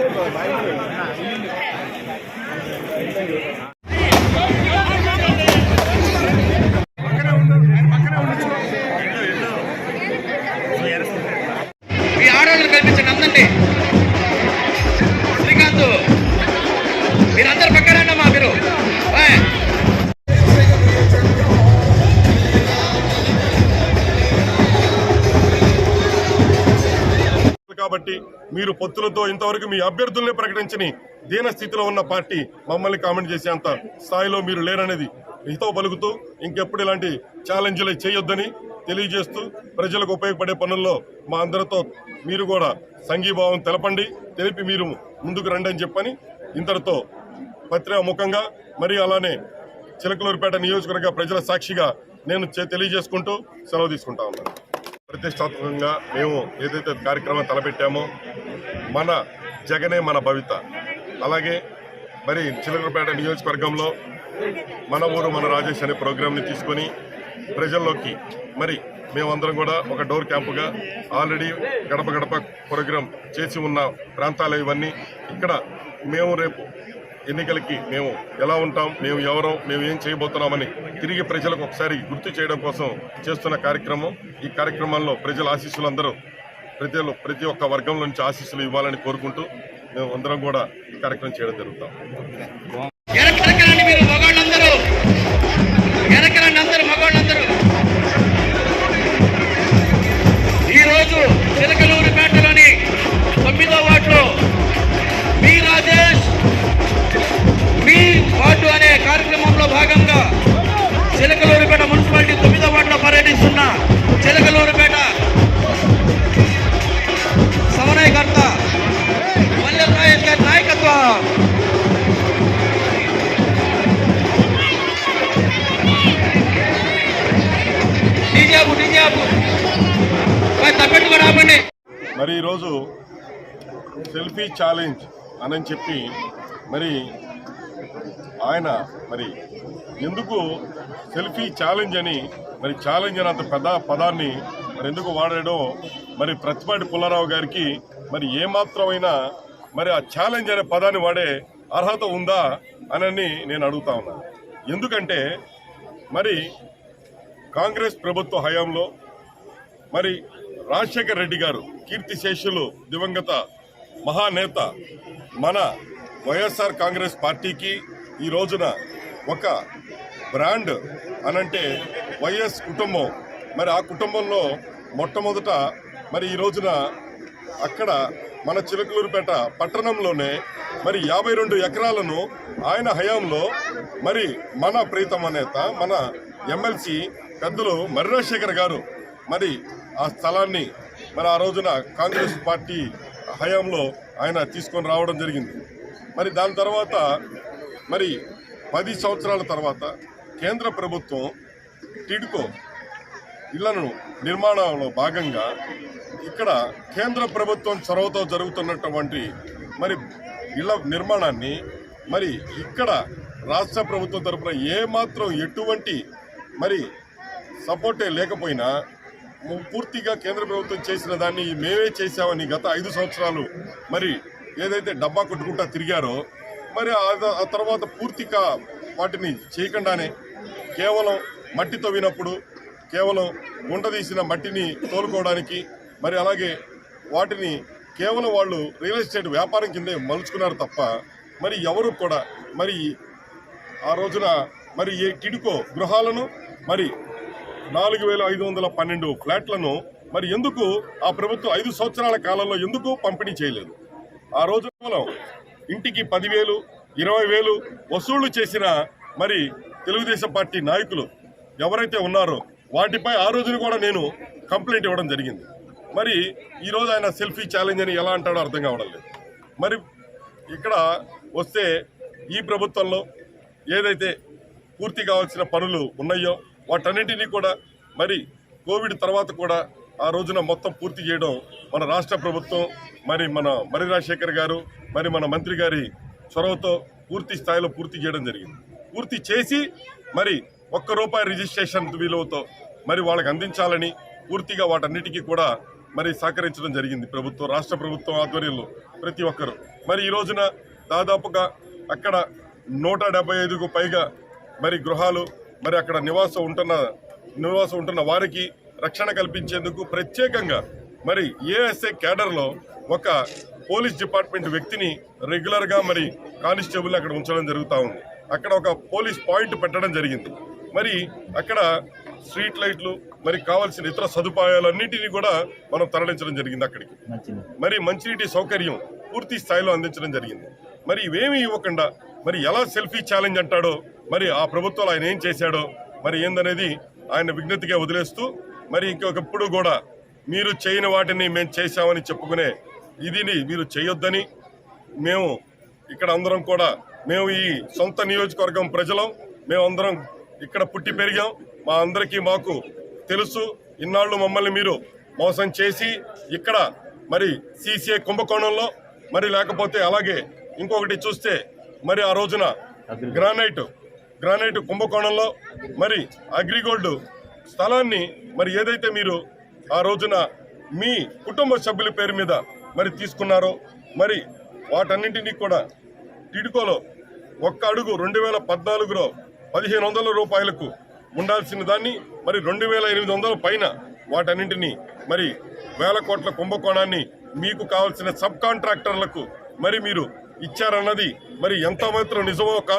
మీ కాబట్టి మీరు పొత్తులతో ఇంతవరకు మీ అభ్యర్థుల్ని ప్రకటించని దీన స్థితిలో ఉన్న పార్టీ మమ్మల్ని కామెంట్ చేసేంత స్థాయిలో మీరు లేరనేది హితో పలుకుతూ ఇంకెప్పుడు ఇలాంటి ఛాలెంజ్లు చేయొద్దని తెలియజేస్తూ ప్రజలకు ఉపయోగపడే పనుల్లో మా అందరితో మీరు కూడా సంఘీభావం తెలపండి. తెలిపి మీరు ముందుకు రండి అని చెప్పని ఇంతటితో పత్రికాముఖంగా మరి అలానే చిలకలూరుపేట నియోజకవర్గ ప్రజల సాక్షిగా నేను తెలియజేసుకుంటూ సెలవు తీసుకుంటా ఉన్నాను. ప్రతిష్టాత్మకంగా మేము ఏదైతే కార్యక్రమం తలపెట్టామో మన జగనే మన భవిత. అలాగే మరి చిలకలపేట నియోజకవర్గంలో మన ఊరు మన రాజేష్ అనే ప్రోగ్రాంని తీసుకొని ప్రజల్లోకి మరి మేమందరం కూడా ఒక డోర్ క్యాంపుగా ఆల్రెడీ గడప గడప ప్రోగ్రాం చేసి ఉన్న ప్రాంతాలు ఇవన్నీ. ఇక్కడ మేము రేపు ఎన్నికలకి మేము ఎలా ఉంటాం మేము ఎవరో మేము ఏం చేయబోతున్నామని తిరిగి ప్రజలకు ఒకసారి గుర్తు చేయడం కోసం చేస్తున్న కార్యక్రమం. ఈ కార్యక్రమంలో ప్రజల ఆశీస్సులు అందరూ ప్రతి ప్రతి ఒక్క వర్గం నుంచి ఆశీస్సులు ఇవ్వాలని కోరుకుంటూ మేము అందరం కూడా ఈ కార్యక్రమం చేయడం జరుగుతాం. వెనక్కి మీరు మగవాళ్ళందరూ. అందరూ మగవాళ్ళందరూ. చిలకలూరుపేట మున్సిపాలిటీ తొమ్మిదో వార్డులో పర్యటిస్తున్న చిలకలూరుపేట సమన్వయకర్త మల్లె రాజేష్ గారి నాయకత్వం. డీజేపు డీజేపు తప్పెట్టుకు రాబండి మరి ఈరోజు సెల్ఫీ ఛాలెంజ్ అని చెప్పి మరి ఆయన మరి ఎందుకు సెల్ఫీ ఛాలెంజ్ అని మరి ఛాలెంజ్ అని అంత పెద్ద పదాన్ని మరి ఎందుకు వాడడం మరి ప్రతిపాటి పుల్లారావు గారికి మరి ఏమాత్రమైనా మరి ఆ ఛాలెంజ్ అనే పదాన్ని వాడే అర్హత ఉందా అనని నేను అడుగుతా ఉన్నాను ఎందుకంటే మరి కాంగ్రెస్ ప్రభుత్వ హయాంలో మరి రాజశేఖర్ రెడ్డి గారు కీర్తిశేషులు దివంగత మహానేత మన వైఎస్ఆర్ కాంగ్రెస్ పార్టీకి ఈ రోజున ఒక బ్రాండ్ అనంటే వైఎస్ కుటుంబం. మరి ఆ కుటుంబంలో మొట్టమొదట మరి ఈ రోజున అక్కడ మన చిలకలూరుపేట పట్టణంలోనే మరి యాభై రెండు ఎకరాలను ఆయన హయాంలో మరి మన ప్రీతమ నేత మన ఎమ్మెల్సీ పెద్దలు మర్రాశేఖర్ గారు మరి ఆ స్థలాన్ని మరి ఆ రోజున కాంగ్రెస్ పార్టీ హయాంలో ఆయన తీసుకొని రావడం జరిగింది. మరి దాని తర్వాత మరి పది సంవత్సరాల తర్వాత కేంద్ర ప్రభుత్వం టిడ్కో ఇళ్ళను నిర్మాణంలో భాగంగా ఇక్కడ కేంద్ర ప్రభుత్వం చొరవతో జరుగుతున్నటువంటి మరి ఇళ్ళ నిర్మాణాన్ని మరి ఇక్కడ రాష్ట్ర ప్రభుత్వం తరపున ఏమాత్రం ఎటువంటి మరి సపోర్టే లేకపోయినా పూర్తిగా కేంద్ర ప్రభుత్వం చేసిన దాన్ని మేమే చేశామని గత ఐదు సంవత్సరాలు మరి ఏదైతే డబ్బా కొట్టుకుంటా తిరిగారో మరి ఆ- తర్వాత పూర్తిగా వాటిని చేయకుండానే కేవలం మట్టి తవ్వినప్పుడు కేవలం గుంట తీసిన మట్టిని తోలుకోవడానికి మరి అలాగే వాటిని కేవలం వాళ్ళు రియల్ ఎస్టేట్ వ్యాపారం కిందే మలుచుకున్నారు తప్ప మరి ఎవరు కూడా మరి ఆ రోజున మరి ఏ టిడుకో గృహాలను మరి నాలుగు వేల ఐదు వందల పన్నెండు ఫ్లాట్లను మరి ఎందుకు ఆ ప్రభుత్వం ఐదు సంవత్సరాల కాలంలో ఎందుకు పంపిణీ చేయలేదు? ఆ రోజు కేవలం ఇంటికి పదివేలు ఇరవై వేలు వసూళ్ళు చేసిన మరి తెలుగుదేశం పార్టీ నాయకులు ఎవరైతే ఉన్నారో వాటిపై ఆ రోజున కూడా నేను కంప్లైంట్ ఇవ్వడం జరిగింది. మరి ఈరోజు ఆయన సెల్ఫీ ఛాలెంజ్ అని ఎలా అంటాడో అర్థం కావడం లేదు. మరి ఇక్కడ వస్తే ఈ ప్రభుత్వంలో ఏదైతే పూర్తి కావాల్సిన పనులు ఉన్నాయో వాటన్నింటినీ కూడా మరి కోవిడ్ తర్వాత కూడా ఆ రోజున మొత్తం పూర్తి చేయడం మన రాష్ట్ర ప్రభుత్వం మరి మన మరి రాజశేఖర్ గారు మరి మన మంత్రి గారి చొరవతో పూర్తి స్థాయిలో పూర్తి చేయడం జరిగింది. పూర్తి చేసి మరి ఒక్క రూపాయి రిజిస్ట్రేషన్ విలువతో మరి వాళ్ళకి అందించాలని పూర్తిగా వాటన్నిటికీ కూడా మరి సహకరించడం జరిగింది ప్రభుత్వం రాష్ట్ర ప్రభుత్వం ఆధ్వర్యంలో ప్రతి ఒక్కరు. మరి ఈ రోజున దాదాపుగా అక్కడ నూట డెబ్బై ఐదుకు పైగా మరి గృహాలు మరి అక్కడ నివాసం ఉంటున్న నివాసం ఉంటున్న వారికి రక్షణ కల్పించేందుకు ప్రత్యేకంగా మరి ఏఎస్ఐ క్యాడర్లో ఒక పోలీస్ డిపార్ట్మెంట్ వ్యక్తిని రెగ్యులర్గా మరి కానిస్టేబుల్ అక్కడ ఉంచడం జరుగుతూ ఉంది. అక్కడ ఒక పోలీస్ పాయింట్ పెట్టడం జరిగింది. మరి అక్కడ స్ట్రీట్ లైట్లు మరి కావాల్సిన ఇతర సదుపాయాలన్నింటినీ కూడా మనం తరలించడం జరిగింది అక్కడికి. మరి మంచినీటి సౌకర్యం పూర్తి స్థాయిలో అందించడం జరిగింది. మరి ఇవేమీ ఇవ్వకుండా మరి ఎలా సెల్ఫీ ఛాలెంజ్ అంటాడో మరి ఆ ప్రభుత్వాలు ఆయన ఏం చేశాడో మరి ఏందనేది ఆయన విజ్ఞతగా వదిలేస్తూ మరి ఇంకొకప్పుడు కూడా మీరు చేయని వాటిని మేము చేశామని చెప్పుకునే ఇదిని మీరు చేయొద్దని మేము ఇక్కడ అందరం కూడా మేము ఈ సొంత నియోజకవర్గం ప్రజలం మేమందరం ఇక్కడ పుట్టి పెరిగాం. మా అందరికీ మాకు తెలుసు. ఇన్నాళ్ళు మమ్మల్ని మీరు మోసం చేసి ఇక్కడ మరి సీసీఏ కుంభకోణంలో మరి లేకపోతే అలాగే ఇంకొకటి చూస్తే మరి ఆ రోజున గ్రానైట్ గ్రానైట్ కుంభకోణంలో మరి అగ్రిగోల్డ్ స్థలాన్ని మరి ఏదైతే మీరు ఆ రోజున మీ కుటుంబ సభ్యుల పేరు మీద మరి తీసుకున్నారో మరి వాటన్నింటినీ కూడా టిడ్కోలో ఒక్క అడుగు రెండు వేల పద్నాలుగులో పదిహేను వందల రూపాయలకు ఉండాల్సిన దాన్ని మరి రెండు వేల ఎనిమిది వందల పైన వాటన్నింటినీ మరి వేల కోట్ల కుంభకోణాన్ని మీకు కావాల్సిన సబ్ కాంట్రాక్టర్లకు మరి మీరు ఇచ్చారన్నది మరి ఎంత మాత్రం నిజమో కాదు